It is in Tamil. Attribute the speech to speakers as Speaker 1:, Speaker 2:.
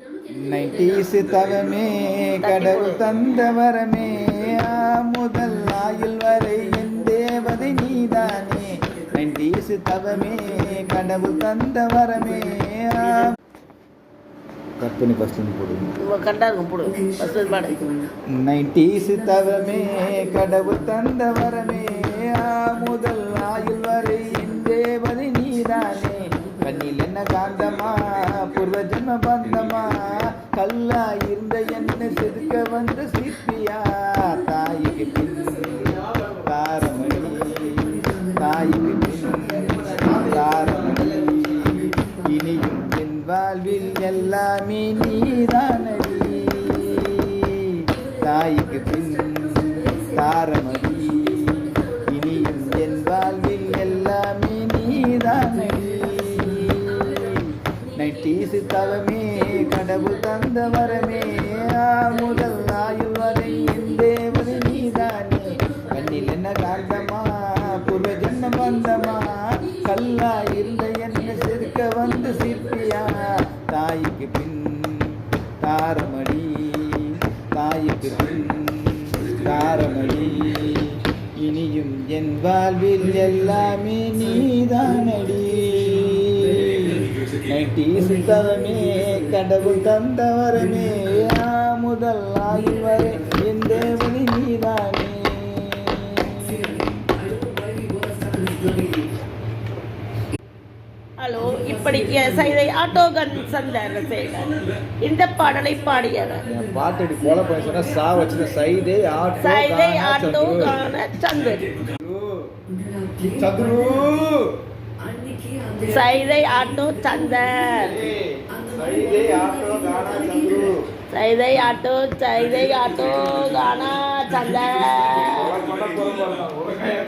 Speaker 1: நைன்டிஸ் தவமே கடவுள் தந்த வரமே முதல் ஆயுள் வரை என் தேவதை நீதானே. நைன்டிஸ் தவமே கடவுள் தந்த வரமே. கட் பண்ணி ஃபர்ஸ்ட் போடுங்க
Speaker 2: கரெக்டாக இருக்கும் போடு. ஃபஸ்ட்டு பாடு.
Speaker 1: நைன்டிஸ் தவமே கடவுள் தந்த வரமே முதல் ஆயுள் வரை என் தேவதை நீதானே. கண்ணில் என்ன காந்தமா பூர்வ ஜென்ம பந்தமா கல்லா இருந்த என்ன செதுக்க வந்த சிற்பியா? தாய்க்கு பின் தாரமணி தாய்க்கு பின் தாரமணி. இனியும் என் வாழ்வில் எல்லாமே நீதானடி. தாய்க்கு பின் தாரமடி இனியும் என் வாழ்வில் எல்லாமே நீதானடி. நைட்டீசு சித்தவமே கடவுள் தந்த வரமே. முதல் ஆயுள் வரை என் தேவதை நீதானே. கண்ணில் என்ன காந்தமா பூர்வ ஜன்ம பந்தமா கல்லா இல்லை என்ன சிரிக்க வந்து சிற்பியா தாய்க்கு பின் தாரமடி தாய்க்கு பின் தாரமடி இனியும் என் வாழ்வில் எல்லாமே நீதானடி. நைட்டி சுத்தவமே கடவுள் தந்த வரமே ஆ, முதல் ஆயுள் வரை என் தேவனி நீதானே.
Speaker 2: ஹலோ இப்படிக்கு சைதை ஆட்டோகன் சந்தர் செய்தார் இந்த பாடலை பாடியவர்.
Speaker 1: பாட்டடி போல பண்ணி சொன்னா சா வச்சு Saidai auto
Speaker 2: Saidai auto
Speaker 1: Chandar
Speaker 2: Chandru Saidai auto Chandar.
Speaker 1: Saidai auto
Speaker 2: Saidai auto Gaana Chandar.